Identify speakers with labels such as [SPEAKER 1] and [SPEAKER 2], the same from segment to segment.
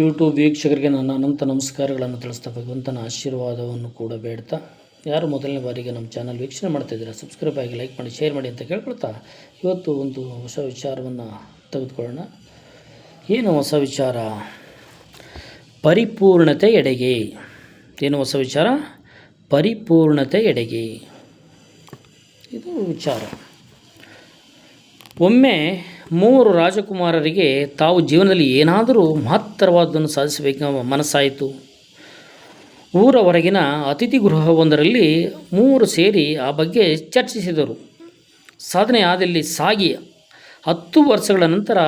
[SPEAKER 1] YouTube ವೀಕ್ಷಕರಿಗೆ ನನ್ನ ಅನಂತ ನಮಸ್ಕಾರಗಳನ್ನು ತಿಳಿಸ್ತಾ ಭಗವಂತನ ಆಶೀರ್ವಾದವನ್ನು ಕೂಡ ಬೇಡ್ತಾ, ಯಾರು ಮೊದಲನೇ ಬಾರಿಗೆ ನಮ್ಮ ಚಾನಲ್ ವೀಕ್ಷಣೆ ಮಾಡ್ತಿದ್ದೀರಾ ಸಬ್ಸ್ಕ್ರೈಬ್ ಆಗಿ ಲೈಕ್ ಮಾಡಿ ಶೇರ್ ಮಾಡಿ ಅಂತ ಕೇಳ್ಕೊಳ್ತಾ ಇವತ್ತು ಒಂದು ಹೊಸ ವಿಚಾರವನ್ನು ತೆಗೆದುಕೊಳ್ಳೋಣ. ಏನು ಹೊಸ ವಿಚಾರ? ಪರಿಪೂರ್ಣತೆ ಎಡೆಗೆ. ಏನು ಹೊಸ ವಿಚಾರ? ಪರಿಪೂರ್ಣತೆ ಎಡೆಗೆ. ಇದು ವಿಚಾರ. ಒಮ್ಮೆ ಮೂವರು ರಾಜಕುಮಾರರಿಗೆ ತಾವು ಜೀವನದಲ್ಲಿ ಏನಾದರೂ ಮಹತ್ತರವಾದನ್ನು ಸಾಧಿಸಬೇಕೆಂಬ ಮನಸ್ಸಾಯಿತು. ಊರ ಹೊರಗಿನ ಅತಿಥಿ ಗೃಹವೊಂದರಲ್ಲಿ ಮೂವರು ಸೇರಿ ಆ ಬಗ್ಗೆ ಚರ್ಚಿಸಿದರು. ಸಾಧನೆ ಆದಲ್ಲಿ ಸಾಗಿ ಹತ್ತು ವರ್ಷಗಳ ನಂತರ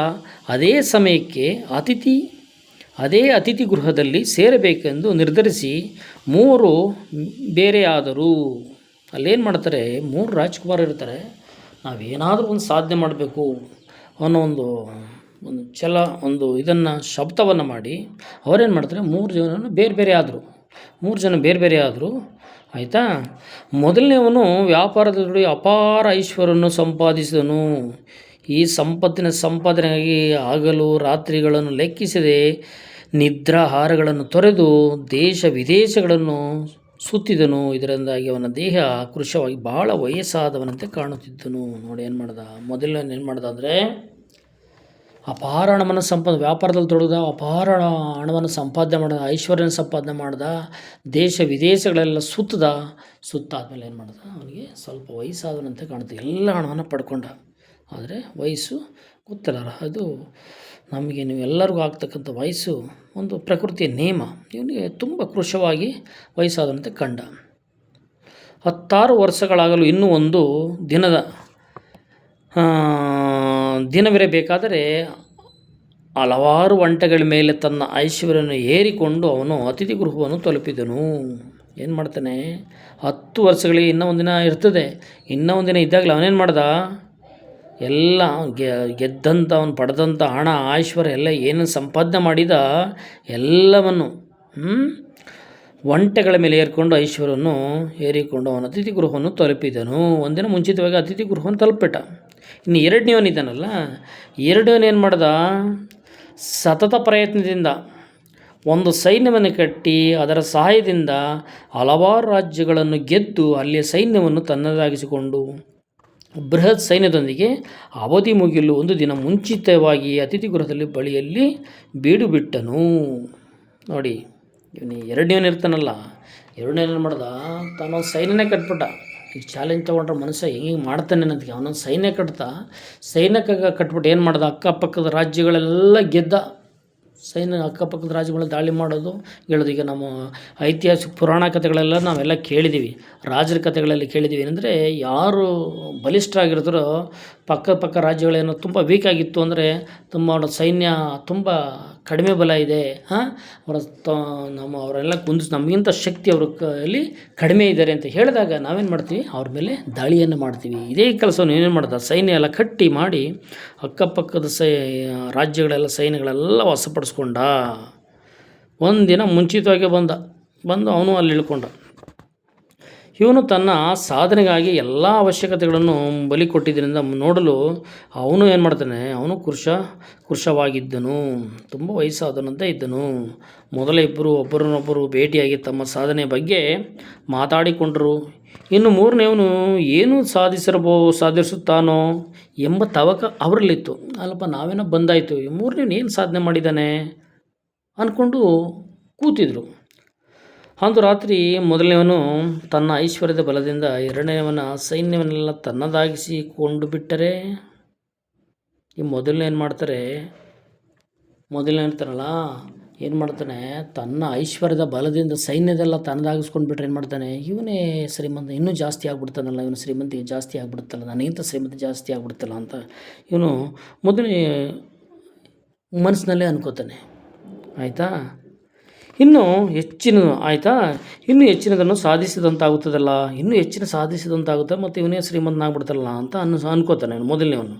[SPEAKER 1] ಅದೇ ಸಮಯಕ್ಕೆ ಅತಿಥಿ, ಅದೇ ಅತಿಥಿ ಗೃಹದಲ್ಲಿ ಸೇರಬೇಕೆಂದು ನಿರ್ಧರಿಸಿ ಮೂವರು ಬೇರೆಯಾದರು. ಅಲ್ಲೇನು ಮಾಡ್ತಾರೆ, ಮೂರು ರಾಜ್ಕುಮಾರ್ ಇರ್ತಾರೆ ನಾವೇನಾದರೂ ಒಂದು ಸಾಧನೆ ಮಾಡಬೇಕು. ಅನ್ನೋ ಒಂದು ಒಂದು ಛಲ, ಒಂದು ಇದನ್ನು, ಶಬ್ದವನ್ನು ಮಾಡಿ ಅವರೇನು ಮಾಡ್ತಾರೆ? ಮೂರು ಜನ ಬೇರೆ ಬೇರೆ ಆದರು. ಮೂರು ಜನ ಬೇರೆ ಬೇರೆ ಆದರು. ಆಯಿತಾ? ಮೊದಲನೇವನು ವ್ಯಾಪಾರದಲ್ಲಿ ಅಪಾರ ಐಶ್ವರ್ಯವನ್ನು ಸಂಪಾದಿಸಿದನು. ಈ ಸಂಪತ್ತಿನ ಸಂಪಾದನೆಗಾಗಿ ಆಗಲು ರಾತ್ರಿಗಳನ್ನು ಲೆಕ್ಕಿಸದೆ ನಿದ್ರಾಹಾರಗಳನ್ನು ತೊರೆದು ದೇಶ ವಿದೇಶಗಳನ್ನು ಸುತ್ತಿದನು, ಇದರಿಂದಾಗಿ ಅವನ ದೇಹ ಕೃಶವಾಗಿ ಬಹಳ ವಯಸ್ಸಾದವನಂತೆ ಕಾಣುತ್ತಿದ್ದನು. ನೋಡಿ, ಏನು ಮಾಡ್ದ? ಮೊದಲನೇ ಏನು ಮಾಡ್ದ ಅಂದರೆ ಅಪಾರ ಹಣವನ್ನು ಸಂಪಾದ, ವ್ಯಾಪಾರದಲ್ಲಿ ತೊಡಗ್ದ ಅಪಾರ ಹಣವನ್ನು ಸಂಪಾದನೆ ಮಾಡಿದ, ಐಶ್ವರ್ಯನ ಸಂಪಾದನೆ ಮಾಡ್ದ, ದೇಶ ವಿದೇಶಗಳೆಲ್ಲ ಸುತ್ತದ, ಸುತ್ತಾದಮೇಲೆ ಏನು ಮಾಡ್ದ? ಅವನಿಗೆ ಸ್ವಲ್ಪ ವಯಸ್ಸಾದವನಂತೆ ಕಾಣುತ್ತೆ. ಎಲ್ಲ ಹಣವನ್ನು ಪಡ್ಕೊಂಡ. ಆದರೆ ವಯಸ್ಸು ಗೊತ್ತಿಲ್ಲ. ಅದು ನಮಗೆ ನೀವು ಎಲ್ಲರಿಗೂ ಆಗ್ತಕ್ಕಂಥ ವಯಸ್ಸು, ಒಂದು ಪ್ರಕೃತಿಯ ನಿಯಮ ಇವನಿಗೆ ತುಂಬ ಕೃಶವಾಗಿ ವಯಸ್ಸಾದಂತೆ ಕಂಡ. ಹತ್ತಾರು ವರ್ಷಗಳಾಗಲು ಇನ್ನೂ ಒಂದು ದಿನದ ದಿನವಿರಬೇಕಾದರೆ ಹಲವಾರು ಒಂಟೆಗಳ ಮೇಲೆ ತನ್ನ ಐಶ್ವರ್ಯವನ್ನು ಏರಿಕೊಂಡು ಅವನು ಅತಿಥಿ ಗೃಹವನ್ನು ತಲುಪಿದನು. ಏನು ಮಾಡ್ತಾನೆ? ಹತ್ತು ವರ್ಷಗಳಿಗೆ ಇನ್ನೂ ಒಂದಿನ ಇರ್ತದೆ. ಇನ್ನೂ ಒಂದಿನ ಇದ್ದಾಗಲೇ ಅವನೇನು ಮಾಡ್ದ? ಎಲ್ಲ ಗೆದ್ದಂಥ ಅವನು ಪಡೆದಂಥ ಹಣ ಐಶ್ವರ್ಯ ಎಲ್ಲ ಏನು ಸಂಪಾದನೆ ಮಾಡಿದ ಎಲ್ಲವನ್ನು? ಒಂಟೆಗಳ ಮೇಲೆ ಏರಿಕೊಂಡು ಐಶ್ವರ್ಯವನ್ನು ಏರಿಕೊಂಡು ಅವನ ಅತಿಥಿ ಗೃಹವನ್ನು ತಲುಪಿದನು ಒಂದಿನ ಮುಂಚಿತವಾಗಿ ಅತಿಥಿ ಗೃಹವನ್ನು ತಲುಪಿಟ್ಟ ಇನ್ನು ಎರಡನೇವನಿದ್ದಾನಲ್ಲ ಎರಡನೇವನು ಏನು ಮಾಡ್ದ ಸತತ ಪ್ರಯತ್ನದಿಂದ, ಒಂದು ಸೈನ್ಯವನ್ನು ಕಟ್ಟಿ ಅದರ ಸಹಾಯದಿಂದ ಹಲವಾರು ರಾಜ್ಯಗಳನ್ನು ಗೆದ್ದು ಅಲ್ಲಿಯ ಸೈನ್ಯವನ್ನು ತನ್ನದಾಗಿಸಿಕೊಂಡು ಬೃಹತ್ ಸೈನ್ಯದೊಂದಿಗೆ ಅವಧಿ ಮುಗಿಲು ಒಂದು ದಿನ ಮುಂಚಿತವಾಗಿ ಅತಿಥಿ ಗೃಹದಲ್ಲಿ ಬಳಿಯಲ್ಲಿ ಬೀಡು ಬಿಟ್ಟನು. ನೋಡಿ, ಇವನು ಎರಡನೇವನು ಇರ್ತಾನಲ್ಲ, ಎರಡನೇವನು ಮಾಡ್ದ? ತಾನೊಂದು ಸೈನ್ಯನೇ ಕಟ್ಬಿಟ್ಟ. ಈಗ ಚಾಲೆಂಜ್ ತೊಗೊಂಡ್ರೆ ಮನುಷ್ಯ ಹೆಂಗೆ ಮಾಡ್ತಾನೆ ಅನ್ನೋದಕ್ಕೆ ಅವನೊಂದು ಸೈನ್ಯ ಕಟ್ತಾ ಸೈನ್ಯಕ್ಕೆ ಕಟ್ಬಿಟ್ಟು ಏನು ಮಾಡ್ದ? ಅಕ್ಕಪಕ್ಕದ ರಾಜ್ಯಗಳೆಲ್ಲ ಗೆದ್ದ. ಸೈನ್ಯ ಅಕ್ಕಪಕ್ಕದ ರಾಜ್ಯಗಳ ದಾಳಿ ಮಾಡೋದು, ಹೇಳೋದು ಈಗ ನಮ್ಮ ಐತಿಹಾಸಿಕ ಪುರಾಣ ಕಥೆಗಳೆಲ್ಲ ನಾವೆಲ್ಲ ಕೇಳಿದ್ದೀವಿ. ರಾಜರ ಕಥೆಗಳಲ್ಲಿ ಕೇಳಿದ್ದೀವಿ. ಏನಂದರೆ ಯಾರು ಬಲಿಷ್ಠರಾಗಿರ್ತಾರೋ, ಪಕ್ಕ ಪಕ್ಕ ರಾಜ್ಯಗಳೇನೋ ತುಂಬ ವೀಕ್ ಆಗಿತ್ತು ಅಂದರೆ ತುಂಬ ಸೈನ್ಯ ತುಂಬ ಕಡಿಮೆ ಬಲ ಇದೆ, ಹಾಂ? ಅವರ ನಮ್ಮ ಅವರೆಲ್ಲ ಕುಂದಿಸಿ ನಮಗಿಂತ ಶಕ್ತಿ ಅವ್ರ ಅಲ್ಲಿ ಕಡಿಮೆ ಇದ್ದಾರೆ ಅಂತ ಹೇಳಿದಾಗ ನಾವೇನು ಮಾಡ್ತೀವಿ? ಅವ್ರ ಮೇಲೆ ದಾಳಿಯನ್ನು ಮಾಡ್ತೀವಿ. ಇದೇ ಕೆಲಸವನ್ನು ಏನೇನು ಮಾಡ್ದ? ಸೈನ್ಯ ಎಲ್ಲ ಕಟ್ಟಿ ಮಾಡಿ ಅಕ್ಕಪಕ್ಕದ ಸೈ, ರಾಜ್ಯಗಳೆಲ್ಲ, ಸೈನ್ಯಗಳೆಲ್ಲ ವಶಪಡಿಸ್ಕೊಂಡ. ಒಂದಿನ ಮುಂಚಿತವಾಗಿ ಬಂದ. ಬಂದು ಅವನು ಅಲ್ಲಿ ಇಳ್ಕೊಂಡ. ಇವನು ತನ್ನ ಸಾಧನೆಗಾಗಿ ಎಲ್ಲ ಅವಶ್ಯಕತೆಗಳನ್ನು ಬಲಿ ಕೊಟ್ಟಿದ್ದರಿಂದ ನೋಡಲು ಅವನು ಏನು ಮಾಡ್ತಾನೆ? ಅವನು ಕುರುಷ ಕೃಶವಾಗಿದ್ದನು ತುಂಬ ವಯಸ್ಸಾದನಂತೆ ಇದ್ದನು. ಮೊದಲ ಇಬ್ಬರು, ಒಬ್ಬರನ್ನೊಬ್ಬರು ಭೇಟಿಯಾಗಿ ತಮ್ಮ ಸಾಧನೆ ಬಗ್ಗೆ ಮಾತಾಡಿಕೊಂಡರು. ಇನ್ನು ಮೂರನೇವನು ಏನು ಸಾಧಿಸಿರಬೋ, ಸಾಧಿಸುತ್ತಾನೋ ಎಂಬ ತವಕ ಅವರಲ್ಲಿತ್ತು. ಅಲ್ಲಪ್ಪ, ನಾವೇನೋ ಬಂದಾಯಿತು. ಮೂರನೇವನು ಏನು ಸಾಧನೆ ಮಾಡಿದ್ದಾನೆ? ಅಂದ್ಕೊಂಡು ಕೂತಿದ್ರು. ಅಂದು ರಾತ್ರಿ ಮೊದಲನೆಯವನು ತನ್ನ ಐಶ್ವರ್ಯದ ಬಲದಿಂದ ಎರಡನೆಯವನ ಸೈನ್ಯವನ್ನೆಲ್ಲ ತನ್ನದಾಗಿಸಿಕೊಂಡು ಬಿಟ್ಟರೆ, ಈ ಮೊದಲನೇ ಏನು ಮಾಡ್ತಾರೆ? ಮೊದಲನೇ ಇರ್ತಾರಲ್ಲ ಏನು ಮಾಡ್ತಾನೆ? ತನ್ನ ಐಶ್ವರ್ಯದ ಬಲದಿಂದ ಸೈನ್ಯದೆಲ್ಲ ತನ್ನದಾಗಿಸ್ಕೊಂಡು ಬಿಟ್ಟರೆ ಏನು ಮಾಡ್ತಾನೆ? ಇವನೇ ಶ್ರೀಮಂತ, ಇನ್ನೂ ಜಾಸ್ತಿ ಆಗ್ಬಿಡ್ತಾನಲ್ಲ, ಇವನು ಶ್ರೀಮಂತ ಜಾಸ್ತಿ ಆಗ್ಬಿಡುತ್ತಲ್ಲ ನನಗಿಂತ ಶ್ರೀಮಂತ ಜಾಸ್ತಿ ಆಗ್ಬಿಡ್ತಲ್ಲ ಅಂತ ಇವನು ಮೊದಲನೇ ಮನಸ್ಸಿನಲ್ಲೇ ಅನ್ಕೋತಾನೆ. ಆಯಿತಾ? ಇನ್ನು ಹೆಚ್ಚಿನ, ಆಯಿತಾ? ಇನ್ನು ಹೆಚ್ಚಿನದನ್ನು ಸಾಧಿಸಿದಂತಾಗುತ್ತದಲ್ಲ? ಇನ್ನೂ ಹೆಚ್ಚಿನ ಸಾಧಿಸಿದಂತಾಗುತ್ತೆ ಮತ್ತು ಇವನೇ ಶ್ರೀಮಂತನಾಗ್ಬಿಡ್ತಾರಲ್ಲ ಅಂತ ಅನ್ನ, ಅನ್ಕೋತಾನೆ ಮೊದಲನೇವನು,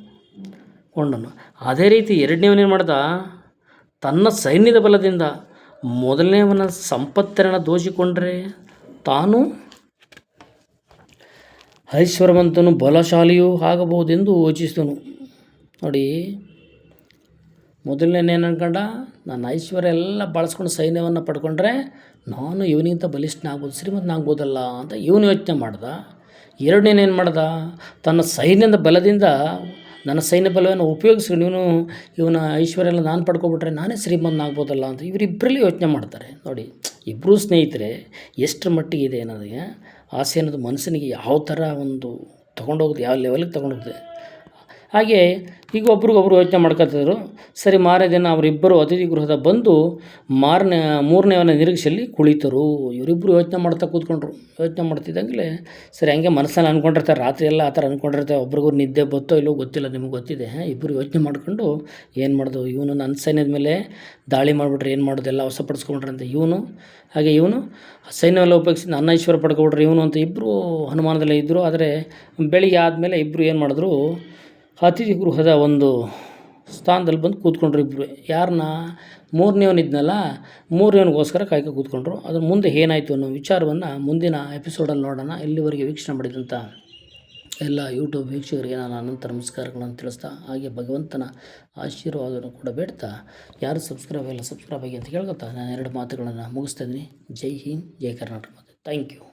[SPEAKER 1] ಕೊಂಡನು. ಅದೇ ರೀತಿ ಎರಡನೇವನೇನು ಮಾಡ್ದ? ತನ್ನ ಸೈನ್ಯದ ಬಲದಿಂದ ಮೊದಲನೇವನ ಸಂಪತ್ತನ್ನು ದೋಚಿಕೊಂಡ್ರೆ ತಾನು ಐಶ್ವರ್ಯವಂತನು ಬಲಶಾಲಿಯೂ ಆಗಬಹುದೆಂದು ಯೋಚಿಸಿದನು. ನೋಡಿ ಮೊದಲನೇ ಏನು ಅನ್ಕೊಂಡ? ನನ್ನ ಐಶ್ವರ್ಯ ಎಲ್ಲ ಬಳಸ್ಕೊಂಡು ಸೈನ್ಯವನ್ನು ಪಡ್ಕೊಂಡ್ರೆ ನಾನು ಇವನಿಗಿಂತ ಬಲಿಷ್ಠನಾಗ್ಬೋದು ಶ್ರೀಮಂತನಾಗ್ಬೋದಲ್ಲ ಅಂತ ಇವನು ಯೋಚನೆ ಮಾಡ್ದ. ಎರಡನೇನು ಏನು ಮಾಡ್ದ? ತನ್ನ ಸೈನ್ಯದ ಬಲದಿಂದ ನನ್ನ ಸೈನ್ಯ ಬಲವನ್ನು ಉಪಯೋಗಿಸ್ಕೊಂಡು ಇವನು ಇವನ ಐಶ್ವರ್ಯ ಎಲ್ಲ ನಾನು ಪಡ್ಕೊಬಿಟ್ರೆ ನಾನೇ ಶ್ರೀಮಂತನಾಗ್ಬೋದಲ್ಲ ಅಂತ ಇವರಿಬ್ಬರಲ್ಲಿ ಯೋಚನೆ ಮಾಡ್ತಾರೆ. ನೋಡಿ ಇಬ್ಬರೂ ಸ್ನೇಹಿತರೆ, ಎಷ್ಟರ ಮಟ್ಟಿಗೆ ಇದೆ ಅನ್ನೋದಕ್ಕೆ ಆಸೆ ಅನ್ನೋದು ಮನಸ್ಸಿನಿಗೆ ಯಾವ ಥರ ಒಂದು ತೊಗೊಂಡೋಗುತ್ತೆ ಯಾವ ಲೆವೆಲಿಗೆ ತೊಗೊಂಡೋಗುತ್ತೆ ಹಾಗೆ ಈಗ ಒಬ್ರಿಗೊಬ್ರು ಯೋಚನೆ ಮಾಡ್ಕೊತಿದ್ರು, ಸರಿ ಮಾರನೇ ದಿನ ಅವರಿಬ್ಬರು ಅತಿಥಿ ಗೃಹದ ಬಂದು ಮಾರನೇ ಮೂರನೇವನ ನಿರೀಕ್ಷೆಯಲ್ಲಿ ಕುಳಿತರು. ಇವರಿಬ್ಬರು ಯೋಚನೆ ಮಾಡ್ತಾ ಕೂತ್ಕೊಂಡ್ರು. ಯೋಚನೆ ಮಾಡ್ತಿದ್ದಂಗೆ ಸರಿ ಹಂಗೆ ಮನಸ್ಸಲ್ಲಿ ಅಂದ್ಕೊಂಡಿರ್ತಾರೆ ರಾತ್ರಿ ಎಲ್ಲ ಆ ಥರ ಅಂದ್ಕೊಂಡಿರ್ತಾರೆ ಒಬ್ರಿಗೂ ನಿದ್ದೆ ಬತ್ತೋ ಇಲ್ಲೋ ಗೊತ್ತಿಲ್ಲ ನಿಮ್ಗೆ ಗೊತ್ತಿದೆ. ಇಬ್ಬರು ಯೋಚನೆ ಮಾಡ್ಕೊಂಡು ಏನು ಮಾಡೋದು? ಇವನು ನನ್ನ ಸೈನ್ಯದ ಮೇಲೆ ದಾಳಿ ಮಾಡಿಬಿಟ್ರೆ ಏನು ಮಾಡೋದು? ಎಲ್ಲ ಅಂತ ಇವನು, ಹಾಗೆ ಇವನು ಸೈನ್ಯವೆಲ್ಲ ಉಪಯೋಗಿಸಿ ನನ್ನ ಈಶ್ವರ ಪಡ್ಕೊಬಿಟ್ರೆ ಇವನು ಅಂತ ಇಬ್ಬರು ಹನುಮಾನದಲ್ಲೇ ಇದ್ದರು ಆದರೆ ಬೆಳಿಗ್ಗೆ ಆದಮೇಲೆ ಇಬ್ಬರು ಏನು ಮಾಡಿದ್ರು? ಅತಿಥಿ ಗೃಹದ ಒಂದು ಸ್ಥಾನದಲ್ಲಿ ಬಂದು ಕೂತ್ಕೊಂಡ್ರು ಇಬ್ಬರು ಯಾರನ್ನ ಮೂರನೇವನಿದ್ನಲ್ಲ, ಮೂರನೇವನಿಗೋಸ್ಕರ ಕಾಯ್ಕೊ ಕೂತ್ಕೊಂಡ್ರು. ಅದ್ರ ಮುಂದೆ ಏನಾಯಿತು ಅನ್ನೋ ವಿಚಾರವನ್ನು ಮುಂದಿನ ಎಪಿಸೋಡಲ್ಲಿ ನೋಡೋಣ. ಇಲ್ಲಿವರೆಗೆ ವೀಕ್ಷಣೆ ಮಾಡಿದಂಥ ಎಲ್ಲ ಯೂಟ್ಯೂಬ್ ವೀಕ್ಷಕರಿಗೆ ನಾನು ಅನಂತ ನಮಸ್ಕಾರಗಳನ್ನು ತಿಳಿಸ್ತಾ, ಹಾಗೆ ಭಗವಂತನ ಆಶೀರ್ವಾದವನ್ನು ಕೂಡ ಬೇಡ್ತಾ, ಯಾರು ಸಬ್ಸ್ಕ್ರೈಬ್ ಆಗಿಲ್ಲ ಸಬ್ಸ್ಕ್ರೈಬ್ ಆಗಿ ಅಂತ ಕೇಳ್ಕೊತಾ ನಾನು ಎರಡು ಮಾತುಗಳನ್ನು ಮುಗಿಸ್ತಾ ಇದ್ದೀನಿ. Jai Hind, Jai Karnataka thank you